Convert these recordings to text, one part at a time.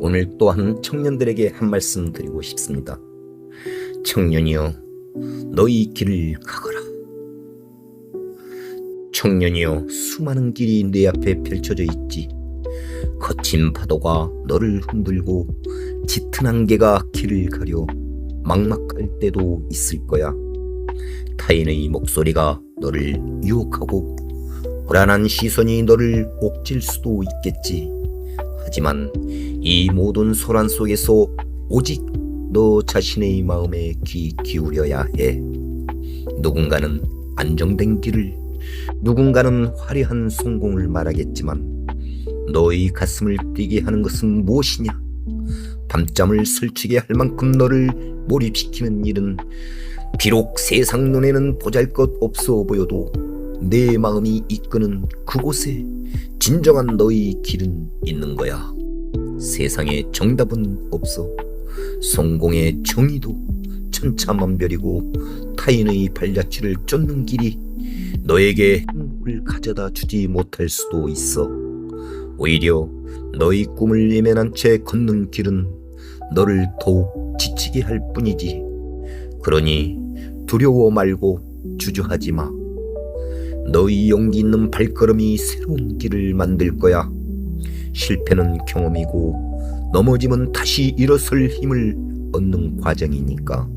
오늘 또한 청년들에게 한 말씀 드리고 싶습니다. 청년이여, 너희 길을 가거라. 청년이여, 수많은 길이 내 앞에 펼쳐져 있지. 거친 파도가 너를 흔들고 짙은 안개가 길을 가려 막막할 때도 있을 거야. 타인의 목소리가 너를 유혹하고 불안한 시선이 너를 옥질 수도 있겠지. 하지만 이 모든 소란 속에서 오직 너 자신의 마음에 귀 기울여야 해. 누군가는 안정된 길을, 누군가는 화려한 성공을 말하겠지만 너의 가슴을 뛰게 하는 것은 무엇이냐? 밤잠을 설치게 할 만큼 너를 몰입시키는 일은 비록 세상 눈에는 보잘 것 없어 보여도 내 마음이 이끄는 그곳에 진정한 너의 길은 있는 거야. 세상에 정답은 없어. 성공의 정의도 천차만별이고 타인의 발자취를 쫓는 길이 너에게 행복을 가져다 주지 못할 수도 있어. 오히려 너의 꿈을 예면한 채 걷는 길은 너를 더욱 지치게 할 뿐이지. 그러니 두려워 말고 주저하지 마. 너의 용기 있는 발걸음이 새로운 길을 만들 거야. 실패는 경험이고 넘어짐은 다시 일어설 힘을 얻는 과정이니까.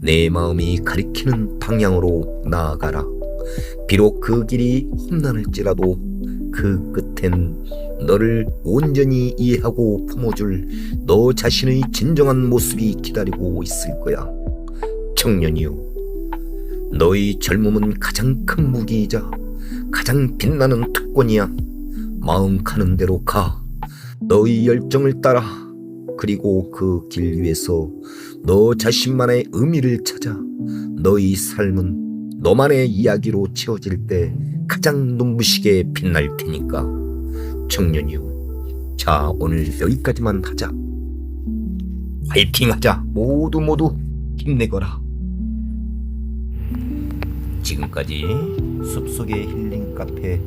내 마음이 가리키는 방향으로 나아가라. 비록 그 길이 험난할지라도 그 끝엔 너를 온전히 이해하고 품어줄 너 자신의 진정한 모습이 기다리고 있을 거야. 청년이요. 너의 젊음은 가장 큰 무기이자 가장 빛나는 특권이야. 마음 가는 대로 가. 너의 열정을 따라. 그리고 그 길 위에서 너 자신만의 의미를 찾아. 너의 삶은 너만의 이야기로 채워질 때 가장 눈부시게 빛날 테니까. 청년이요. 자, 오늘 여기까지만 하자. 화이팅 하자. 모두 모두 힘내거라. 지금까지 숲속의 힐링 카페